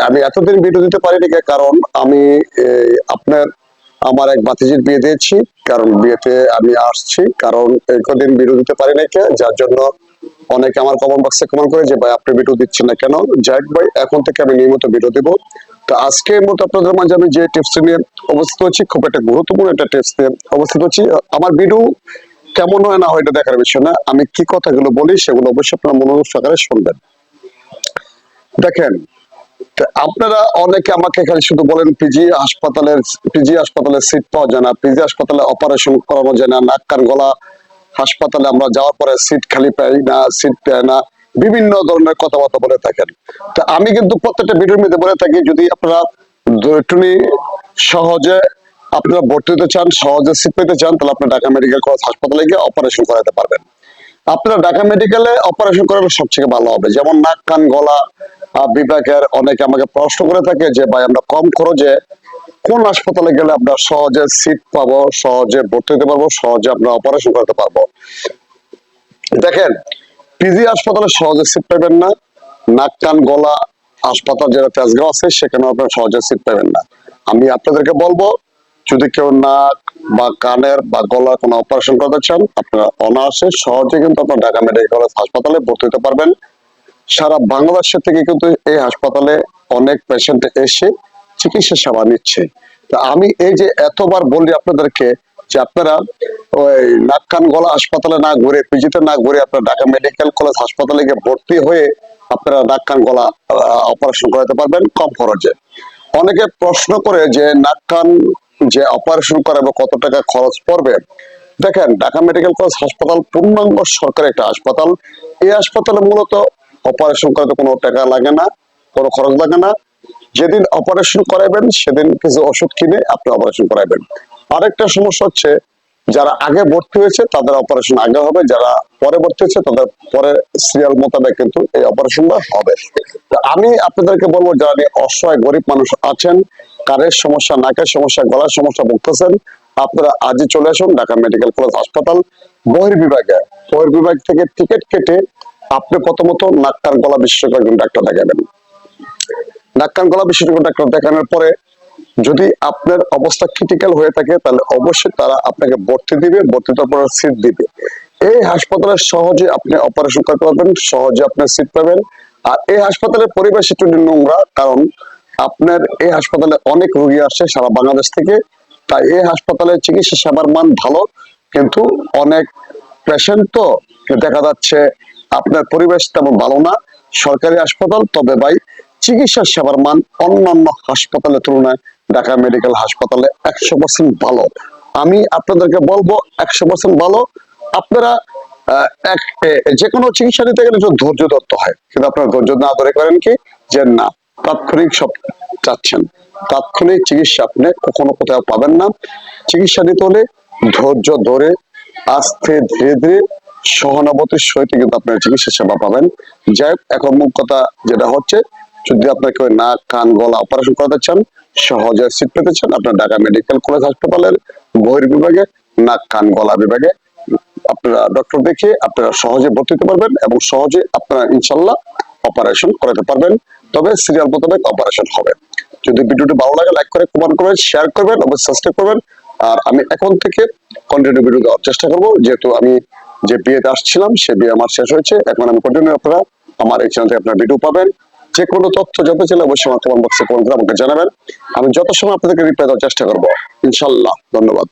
আমি এতদিন দিতে কারণ আমি আমার এক বাতিজির বিয়ে দিয়েছি। কারণ বিয়েতে আমি আসছি। কারণ কদিন ভিডিও দিতে পারি নাকি যার জন্য অনেকে আমার কমেন্ট বক্সে কমেন্ট করে যে, ভাই, আপনি ভিডিও দিচ্ছেন না কেন? হোক ভাই, এখন থেকে আমি নিয়মিত ভিডিও দিব। তো আজকে মতো আপনাদের মাঝে আমি যে টিপস নিয়ে অবস্থিত হচ্ছি, খুব একটা গুরুত্বপূর্ণ একটা টিপস নিয়ে অবস্থিত হচ্ছি। আমার ভিডিও কেমন হয় না হয় এটা দেখার বিষয় না, আমি কি কথাগুলো বলি সেগুলো অবশ্যই আপনারা মনোযোগ সহকারে শুনবেন। দেখেন আপনারা অনেকে আমাকে খালি শুধু বলেন, পিজি হাসপাতালের, পিজি হাসপাতালে সিট পাওয়া যায় না, পিজি হাসপাতালে অপারেশন করানো যায় না, নাক, কান, গলা হাসপাতালে আমরা যাওয়ার পরে সিট খালি পাই না, সিট পাই না, বিভিন্ন ধরনের কথাবার্তা বলে থাকেন। তা আমি কিন্তু প্রত্যেকটা ভিডিওর মধ্যে বলে থাকি, যদি আপনারা একটুনি সহজে আপনারা ভর্তি হতে চান, সহজে সিট পেতে চান, তাহলে আপনার ঢাকা মেডিকেল কলেজ হাসপাতালে গিয়ে অপারেশন করাতে পারবেন। আপনারা ঢাকা মেডিকেলে অপারেশন করালে সবথেকে ভালো হবে। যেমন নাক, কান, গলা বিভাগের অনেকে আমাকে প্রশ্ন করে থাকে যে, ভাই, আমরা কম খরচে কোন হাসপাতালে গেলে আমরা সহজে সিট পাবো, সহজে ভর্তি হতে পারব, সহজে আমরা অপারেশন করতে পারব? দেখেন পিজি হাসপাতালে সহজে সিট পাবেন না, নাক, কান, গলা হাসপাতাল যেটা তেজগাঁও আছে সেখানে আপনারা সহজে সিট পাবেন না। আমি আপনাদেরকে বলব, যদি কেউ নাক বা কানের বা গলার কোনো অপারেশন করতে চান, আপনারা অনায়াসে সহজে কিন্তু আপনার ঢাকা মেডিকেল কলেজ হাসপাতালে ভর্তি হতে পারবেন। সারা বাংলাদেশের থেকে কিন্তু এই হাসপাতালে অনেক পেশেন্ট এসে চিকিৎসা সেবা নিচ্ছে। তা আমি এই যে এতবার বলি আপনাদেরকে যে আপনারা ওই নাক কান গলা হাসপাতালে না ঘুরে, পিজিতে না ঘুরে আপনারা ঢাকা মেডিকেল কলেজ হাসপাতালে গিয়ে ভর্তি হয়ে আপনারা নাক কান গলা অপারেশন করাতে পারবেন কম খরচে। অনেকে প্রশ্ন করে যে নাক কান যে অপারেশন করাবে, কত টাকা খরচ পড়বে? দেখেন, ঢাকা মেডিকেল কলেজ হাসপাতাল পূর্ণাঙ্গ সরকারি একটা হাসপাতাল। এই হাসপাতালে মূলত অপারেশন করাতে কোনো টাকা লাগে না, কোনো খরচ লাগে না। যেদিন অপারেশন করাবেন, সেদিন কিছু ওষুধ কিনে আপনি অপারেশন করাবেন। আরেকটা সমস্যা হচ্ছে, যারা আগে ভর্তি হয়েছে, তাদের অপারেশন আগে হবে, যারা পরে ভর্তি হয়েছে, তাদের পরে সিরিয়াল মোতাবেক কিন্তু এই অপারেশনটা হবে। তো আমি আপনাদেরকে বলব, যারা অসহায় গরিব মানুষ আছেন, কারের সমস্যা, নাকের সমস্যা, গলার সমস্যা ভুগতেছেন, আপনারা আজই চলে আসুন ঢাকা মেডিকেল কলেজ হাসপাতাল বহির্বিভাগে বহির্বিভাগ থেকে টিকিট কেটে আপনি প্রথমত নাক, কান, গলা বিশেষজ্ঞ ডাক্তার দেখাবেন। কান গলা বিশেষজ্ঞ ডাক্তার দেখানোর পরে যদি আপনার অবস্থা ক্রিটিক্যাল হয়ে থাকে, তাহলে অবশ্যই তারা আপনাকে ভর্তি দিবে, ভর্তি দেওয়ার পরে সিট দিবে। এই হাসপাতালে সহজে আপনি অপারেশন করতে পারবেন, সহজে আপনার সিট পাবেন। আর এই হাসপাতালের পরিবেশ একটু নোংরা, কারণ আপনার এই হাসপাতালে অনেক রোগী আসে সারা বাংলাদেশ থেকে। তাই এই হাসপাতালে চিকিৎসা সেবার মান ভালো, কিন্তু অনেক পেশেন্ট তো দেখা যাচ্ছে আপনার পরিবেশ তেমন ভালো না। সরকারি হাসপাতাল, তবে ভাই চিকিৎসা সেবার মান অন্যান্য হাসপাতালের তুলনায় ঢাকা মেডিকেল হাসপাতালে একশো পার্সেন্ট ভালো। আমি আপনাদেরকে বলব, একশো পার্সেন্ট ভালো। আপনারা এক যে কোনো চিকিৎসা নিতে গেলে ধৈর্য ধরতে হয়। কিন্তু আপনারা ধৈর্য না ধরে করেন কি? যে না, তাৎক্ষণিক সব চাচ্ছেন। তাৎক্ষণিক চিকিৎসা আপনি কখনো কোথাও পাবেন না। চিকিৎসা নিতে হলে ধৈর্য ধরে, আস্তে ধীরে ধীরে সহানুভূতির সহিত কিন্তু আপনার চিকিৎসা সেবা পাবেন। যাই এখন মুখ কথা যেটা হচ্ছে যদি আপনার কেউ নাক, কান, গলা অপারেশন করাতে চান, সহজে সিট পেতে চান, আপনার ঢাকা মেডিকেল কলেজ হাসপাতালের বহির বিভাগে, নাক, কান, গলা বিভাগে, আপনারা ডক্টর দেখিয়ে আপনারা সহজে ভর্তি হতে পারবেন এবং সহজে আপনারা ইনশাল্লাহ অপারেশন করাতে পারবেন। তবে সিরিয়াল মোতাবেক অপারেশন হবে। যদি ভিডিওটি ভালো লাগে লাইক করে কমেন্ট করবেন শেয়ার করবেন, অবশ্যই সাবস্ক্রাইব করবেন। আর আমি এখন থেকে কন্টিনিউ ভিডিও দেওয়ার চেষ্টা করব। যেহেতু আমি যে বিয়েতে আসছিলাম, সে বিয়ে আমার শেষ হয়েছে। এখন আমি কন্টিনিউ আপনারা আমার এই চ্যানেল থেকে আপনারা ভিডিও পাবেন। যে কোনো তথ্য যত ছিল অবশ্যই আমার কমেন্ট বক্সে কমেন্ট করে আমাকে জানাবেন। আমি যত সময় আপনাদেরকে রিপ্লাই দেওয়ার চেষ্টা করব, ইনশাল্লাহ, ধন্যবাদ।